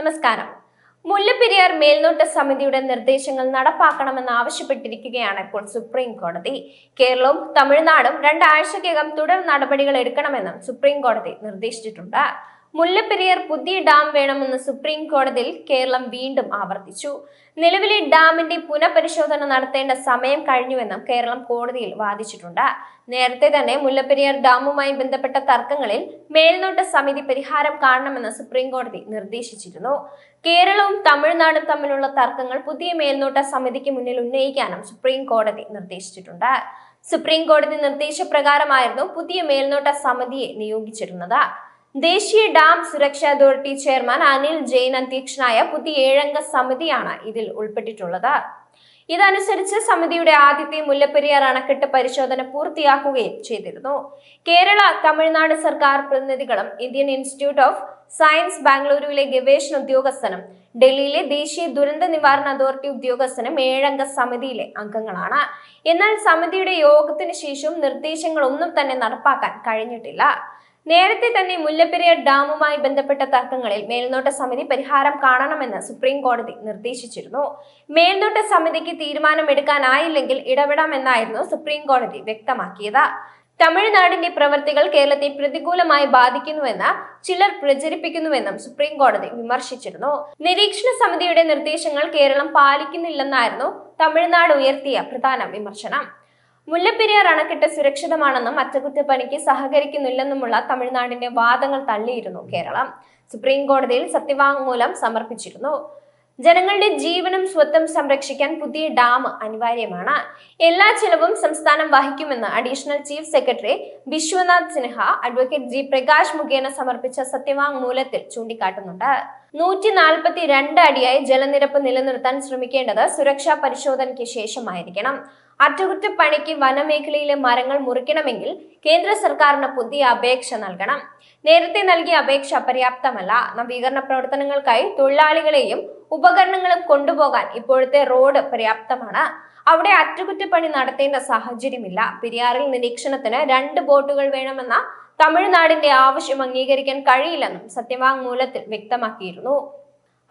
നമസ്കാരം. മുല്ലപ്പെരിയാർ മേൽനോട്ട സമിതിയുടെ നിർദ്ദേശങ്ങൾ നടപ്പാക്കണമെന്ന് ആവശ്യപ്പെട്ടിരിക്കുകയാണ് ഇപ്പോൾ സുപ്രീം കോടതി. കേരളവും തമിഴ്നാടും രണ്ടാഴ്ചക്കകം തുടർ നടപടികൾ എടുക്കണമെന്നും സുപ്രീം കോടതി നിർദ്ദേശിച്ചിട്ടുണ്ട്. മുല്ലപ്പെരിയാർ പുതിയ ഡാം വേണമെന്ന് സുപ്രീം കോടതിയിൽ കേരളം വീണ്ടും ആവർത്തിച്ചു. നിലവിലെ ഡാമിന്റെ പുനഃപരിശോധന നടത്തേണ്ട സമയം കഴിഞ്ഞുവെന്നും കേരളം കോടതിയിൽ വാദിച്ചിട്ടുണ്ട്. നേരത്തെ തന്നെ മുല്ലപ്പെരിയാർ ഡാമുമായി ബന്ധപ്പെട്ട തർക്കങ്ങളിൽ മേൽനോട്ട സമിതി പരിഹാരം കാണണമെന്ന് സുപ്രീം കോടതി നിർദ്ദേശിച്ചിരുന്നു. കേരളവും തമിഴ്നാടും തമ്മിലുള്ള തർക്കങ്ങൾ പുതിയ മേൽനോട്ട സമിതിക്ക് മുന്നിൽ ഉന്നയിക്കാനും സുപ്രീം കോടതി നിർദ്ദേശിച്ചിട്ടുണ്ട്. സുപ്രീം കോടതി നിർദ്ദേശപ്രകാരമായിരുന്നു പുതിയ മേൽനോട്ട സമിതിയെ നിയോഗിച്ചിരുന്നത്. ദേശീയ ഡാം സുരക്ഷാ അതോറിറ്റി ചെയർമാൻ അനിൽ ജെയിൻ അധ്യക്ഷനായ പുതിയ ഏഴംഗ സമിതിയാണ് ഇതിൽ ഉൾപ്പെട്ടിട്ടുള്ളത്. ഇതനുസരിച്ച് സമിതിയുടെ ആദ്യത്തെ മുല്ലപ്പെരിയാർ അണക്കെട്ട് പരിശോധന പൂർത്തിയാക്കുകയും ചെയ്തിരുന്നു. കേരള തമിഴ്നാട് സർക്കാർ പ്രതിനിധികളും ഇന്ത്യൻ ഇൻസ്റ്റിറ്റ്യൂട്ട് ഓഫ് സയൻസ് ബാംഗ്ലൂരുവിലെ ഗവേഷണ ഉദ്യോഗസ്ഥനും ഡൽഹിയിലെ ദേശീയ ദുരന്ത നിവാരണ അതോറിറ്റി ഉദ്യോഗസ്ഥനും ഏഴംഗ സമിതിയിലെ അംഗങ്ങളാണ്. എന്നാൽ സമിതിയുടെ യോഗത്തിന് ശേഷവും നിർദ്ദേശങ്ങളൊന്നും തന്നെ നടപ്പാക്കാൻ കഴിഞ്ഞിട്ടില്ല. നേരത്തെ തന്നെ മുല്ലപ്പെരിയാർ ഡാമുമായി ബന്ധപ്പെട്ട തർക്കങ്ങളിൽ മേൽനോട്ട സമിതി പരിഹാരം കാണണമെന്ന് സുപ്രീം കോടതി നിർദ്ദേശിച്ചിരുന്നു. മേൽനോട്ട സമിതിക്ക് തീരുമാനമെടുക്കാനായില്ലെങ്കിൽ ഇടപെടാമെന്നായിരുന്നു സുപ്രീം കോടതി വ്യക്തമാക്കിയത്. തമിഴ്നാടിന്റെ പ്രവൃത്തികൾ കേരളത്തെ പ്രതികൂലമായി ബാധിക്കുന്നുവെന്ന് ചിലർ പ്രചരിപ്പിക്കുന്നുവെന്നും സുപ്രീം കോടതി വിമർശിച്ചിരുന്നു. നിരീക്ഷണ സമിതിയുടെ നിർദ്ദേശങ്ങൾ കേരളം പാലിക്കുന്നില്ലെന്നായിരുന്നു തമിഴ്നാട് ഉയർത്തിയ പ്രധാന വിമർശനം. മുല്ലപ്പെരിയാർ അണക്കെട്ട് സുരക്ഷിതമാണെന്നും അറ്റകുറ്റപ്പണിക്ക് സഹകരിക്കുന്നില്ലെന്നുമുള്ള തമിഴ്നാടിന്റെ വാദങ്ങൾ തള്ളിയിരുന്നു കേരളം. സുപ്രീം കോടതിയിൽ സത്യവാങ്മൂലം സമർപ്പിച്ചിരുന്നു. ജനങ്ങളുടെ ജീവനും സ്വത്തും സംരക്ഷിക്കാൻ പുതിയ ഡാം അനിവാര്യമാണ്. എല്ലാ ചെലവും സംസ്ഥാനം വഹിക്കുമെന്ന് additional chief secretary Vishwanath Sinha advocate G Prakash മുഖേന സമർപ്പിച്ച സത്യവാങ്മൂലത്തിൽ ചൂണ്ടിക്കാട്ടുന്നുണ്ട്. നൂറ്റി നാൽപ്പത്തി രണ്ട് അടിയായി ജലനിരപ്പ് നിലനിർത്താൻ ശ്രമിക്കേണ്ടത് സുരക്ഷാ പരിശോധനയ്ക്ക് ശേഷമായിരിക്കണം. അറ്റകുറ്റപ്പണിക്ക് വനമേഖലയിലെ മരങ്ങൾ മുറിക്കണമെങ്കിൽ കേന്ദ്ര സർക്കാരിന് പുതിയ അപേക്ഷ നൽകണം. നേരത്തെ നൽകിയ അപേക്ഷ പര്യാപ്തമല്ല. നവീകരണ പ്രവർത്തനങ്ങൾക്കായി തൊഴിലാളികളെയും ഉപകരണങ്ങളും കൊണ്ടുപോകാൻ ഇപ്പോഴത്തെ റോഡ് പര്യാപ്തമാണ്. അവിടെ അറ്റകുറ്റപ്പണി നടത്തേണ്ട സാഹചര്യമില്ല. പെരിയാറിൽ നിരീക്ഷണത്തിന് രണ്ട് ബോട്ടുകൾ വേണമെന്ന തമിഴ്നാടിന്റെ ആവശ്യം അംഗീകരിക്കാൻ കഴിയില്ലെന്നും സത്യവാങ്മൂലത്തിൽ വ്യക്തമാക്കിയിരുന്നു.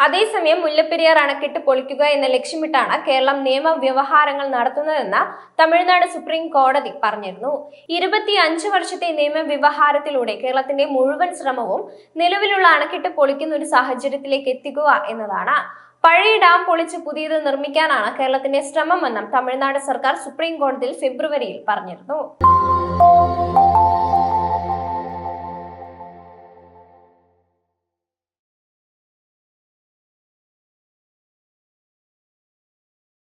അതേസമയം മുല്ലപ്പെരിയാർ അണക്കെട്ട് പൊളിക്കുക എന്ന ലക്ഷ്യമിട്ടാണ് കേരളം നിയമവ്യവഹാരങ്ങൾ നടത്തുന്നതെന്ന് തമിഴ്നാട് സുപ്രീം കോടതി പറഞ്ഞിരുന്നു. ഇരുപത്തി അഞ്ച് വർഷത്തെ നിയമവ്യവഹാരത്തിലൂടെ കേരളത്തിന്റെ മുഴുവൻ ശ്രമവും നിലവിലുള്ള അണക്കെട്ട് പൊളിക്കുന്ന ഒരു സാഹചര്യത്തിലേക്ക് എത്തിക്കുക എന്നതാണ്. പഴയ ഡാം പൊളിച്ച് പുതിയത് നിർമ്മിക്കാനാണ് കേരളത്തിന്റെ ശ്രമമെന്നും തമിഴ്നാട് സർക്കാർ സുപ്രീം കോടതിയിൽ ഫെബ്രുവരിയിൽ പറഞ്ഞിരുന്നു.